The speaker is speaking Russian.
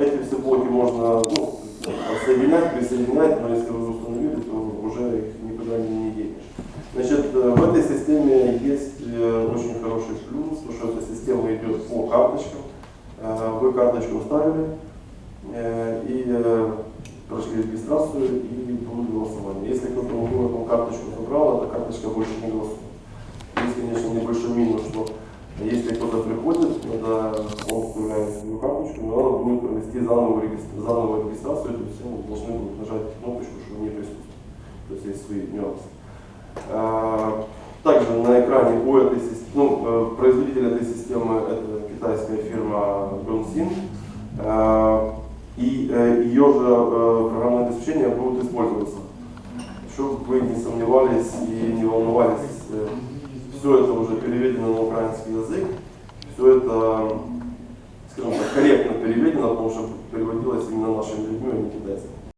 Эти все блоки можно ну, соединять, присоединять, но если вы установили, то уже их никуда не, не денешь. Значит, э, в этой системе есть э, очень хороший плюс, потому что эта система идет по карточкам. Э, Вы карточку вставили и прошли регистрацию и будет голосование. Если кто-то эту карточку забрал, эта карточка больше не голосует. Будет провести заново, заново регистрацию, то есть ну, должны будут нажать кнопочку, что не присутствует. То есть есть свои нюансы. А, Также на экране у этой системы, ну, э, производитель этой системы это китайская фирма Gonshin. А, И э, ее же э, программное обеспечение будет использоваться. Чтобы вы не сомневались и не волновались, все это уже переведено на украинский язык, все это, переведено, потому что переводилось именно нашими людьми, а не китайцами.